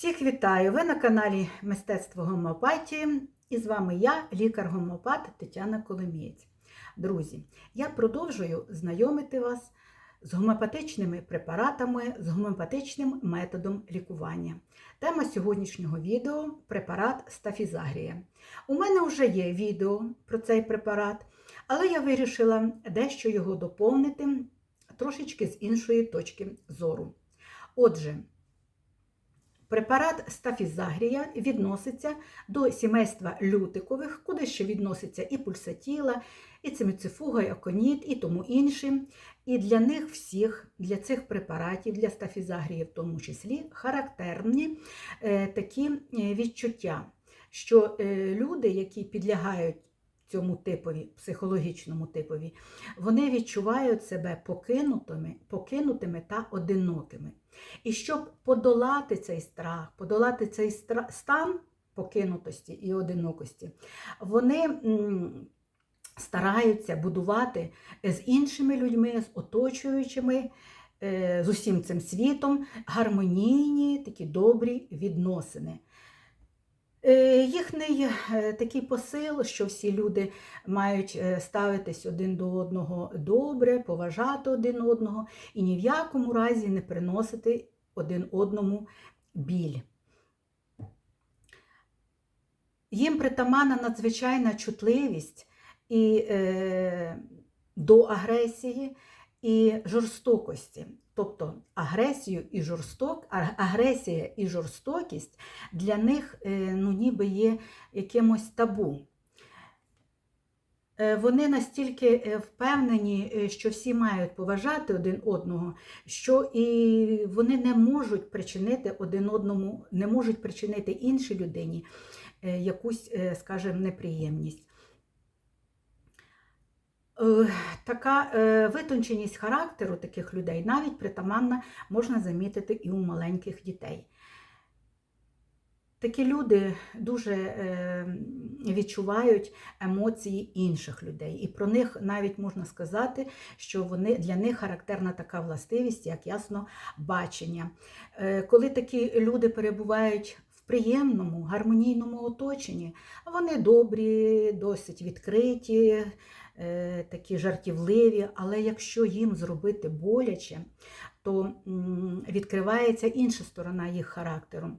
Всіх вітаю! Ви на каналі Мистецтво гомеопатії і з вами я, лікар-гомеопат Тетяна Коломієць. Друзі, я продовжую знайомити вас з гомеопатичними препаратами, з гомеопатичним методом лікування. Тема сьогоднішнього відео препарат стафізагрія. У мене вже є відео про цей препарат, але я вирішила дещо його доповнити трошечки з іншої точки зору. Отже, Препарат стафізагрія відноситься до сімейства лютикових, куди ще відноситься і пульсатіла, і циміцифуга, і аконіт, і тому інші. І для них всіх, для цих препаратів, для стафізагрії в тому числі, характерні е, такі е, відчуття, що е, люди, які підлягають цьому типові, психологічному типові, вони відчувають себе покинутими, покинутими та одинокими. І щоб подолати цей страх, подолати цей стан покинутості і одинокості, вони стараються будувати з іншими людьми, з оточуючими, е, з усім цим світом гармонійні, такі добрі відносини. Е, їхній е, такий посил, що всі люди мають ставитись один до одного добре, поважати один одного і ні в якому разі не приносити один одному біль. Їм притаманна надзвичайна чутливість і е, до агресії і жорстокості. Тобто агресію і жорсток, агресія і жорстокість для них е, ну, ніби є якимось табу. Е, вони настільки е, впевнені, що всі мають поважати один одного, що і вони не можуть причинити один одному, не можуть причинити іншій людині якусь, скажімо, неприємність. Е, така е, витонченість характеру таких людей навіть притаманна можна замітити і у маленьких дітей. Такі люди дуже е, відчувають емоції інших людей, і про них навіть можна сказати, що вони, для них характерна така властивість, як ясно бачення. Коли такі люди перебувають приємному, гармонійному оточенні, вони добрі, досить відкриті. Е, такі жартівливі, але якщо їм зробити боляче, то відкривається інша сторона їх характеру.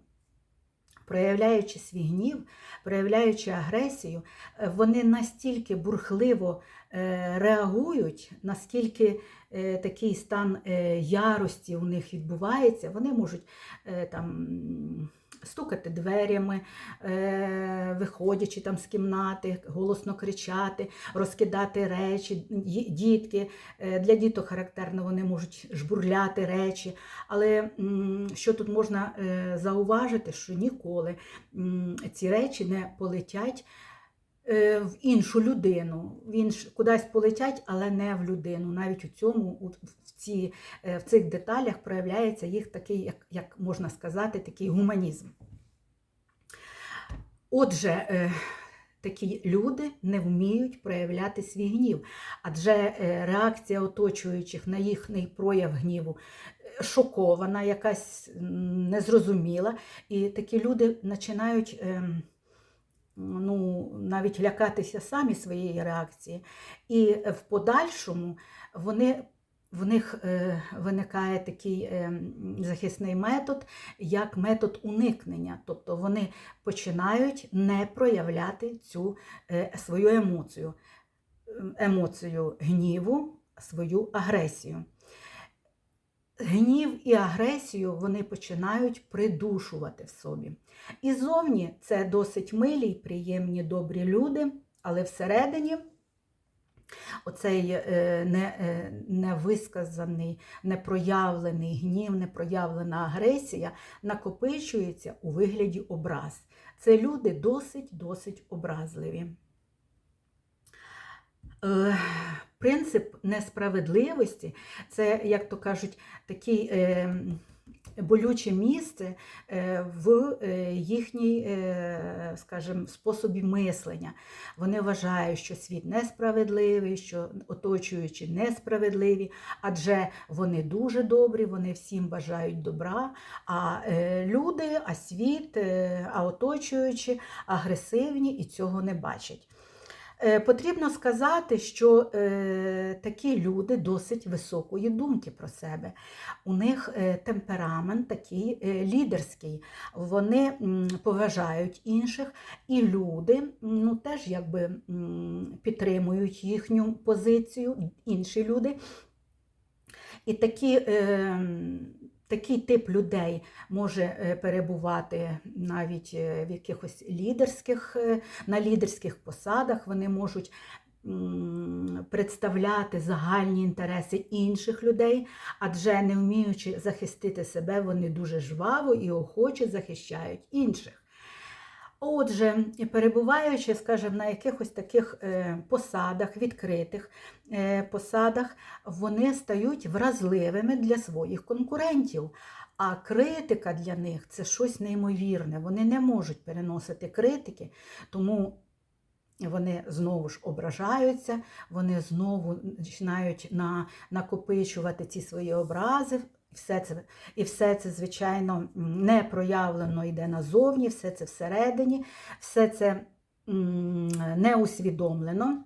Проявляючи свій гнів, проявляючи агресію, е, вони настільки бурхливо е, реагують, наскільки такий стан ярості у них відбувається, вони можуть там стукати дверями, е, виходячи там з кімнати, голосно кричати, розкидати речі, дітки. Е, для діток характерно вони можуть жбурляти речі. Але що тут можна е, зауважити, що ніколи ці речі не полетять. В іншу людину, в інш, кудись полетять, але не в людину. Навіть у цьому, в ці, в цих деталях проявляється їх такий, як, як можна сказати, такий гуманізм. Отже, е, такі люди не вміють проявляти свій гнів, адже е, реакція оточуючих на їхній прояв гніву е, шокована, якась незрозуміла, і такі люди починають. Ем, ну, навіть лякатися самі своєї реакції. І в подальшому вони в них е, виникає такий е, захисний метод, як метод уникнення. Тобто вони починають не проявляти цю е, свою емоцію, емоцію гніву, свою агресію. Гнів і агресію вони починають придушувати в собі. І зовні це досить милі приємні добрі люди, але всередині Оцей е, е, невисказаний, непроявлений гнів, непроявлена агресія накопичується у вигляді образ. Це люди досить-досить образливі. Е, принцип несправедливості це, як то кажуть, такий болюче місце е, в е, їхній, е, скажімо, способі мислення. Вони вважають, що світ несправедливий, що оточуючі несправедливі, адже вони дуже добрі, вони всім бажають добра. А е, люди, а світ, е, а оточуючі агресивні і цього не бачать. Е, Потрібно сказати, що е, такі люди досить високої думки про себе. У них е, темперамент такий лідерський. Вони поважають інших, і люди ну, теж якби підтримують їхню позицію, інші люди. І такі, такий тип людей може е, перебувати навіть е, в якихось лідерських, е, на лідерських посадах. Вони можуть представляти загальні інтереси інших людей, адже не вміючи захистити себе, вони дуже жваво і охоче захищають інших. Отже, перебуваючи, скажімо, на якихось таких е, посадах, відкритих е, посадах, вони стають вразливими для своїх конкурентів. А критика для них це щось неймовірне. Вони не можуть переносити критики, тому вони знову ж ображаються, вони знову починають накопичувати ці свої образи. Все це, і все це, звичайно, не проявлено йде назовні, все це всередині, все це не усвідомлено.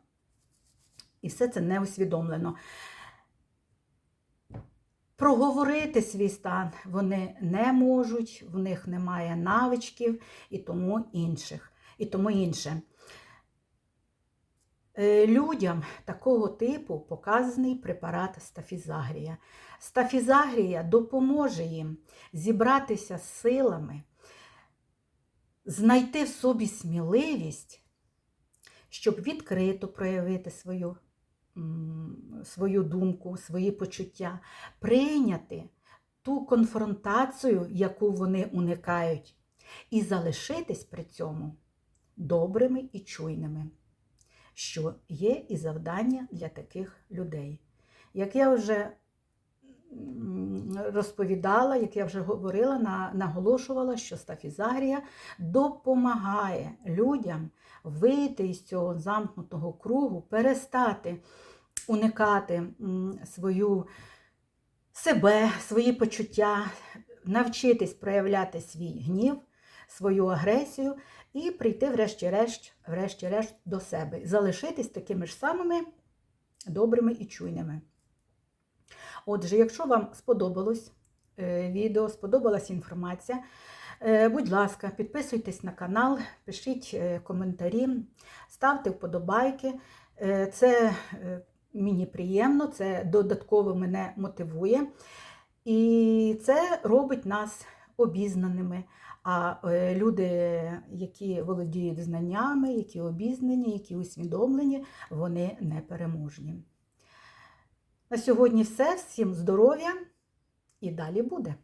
І все це не усвідомлено. Проговорити свій стан вони не можуть, в них немає навичків і тому інших. І тому інше. Е, Людям такого типу показаний препарат стафізагрія. Стафізагрія допоможе їм зібратися з силами, знайти в собі сміливість, щоб відкрито проявити свою, свою думку, свої почуття, прийняти ту конфронтацію, яку вони уникають, і залишитись при цьому добрими і чуйними що є і завдання для таких людей. Як я вже розповідала, як я вже говорила, наголошувала, що стафізагрія допомагає людям вийти із цього замкнутого кругу, перестати уникати свою себе, свої почуття, навчитись проявляти свій гнів, свою агресію і прийти, врешті-решт, врешті-решт до себе, залишитись такими ж самими добрими і чуйними. Отже, якщо вам сподобалось е, відео, сподобалась інформація, е, будь ласка, підписуйтесь на канал, пишіть е, коментарі, ставте вподобайки. Це мені приємно, це додатково мене мотивує. І це робить нас обізнаними. А е, люди, які володіють знаннями, які обізнані, які усвідомлені, вони непереможні. На сьогодні все. Всім здоров'я і далі буде.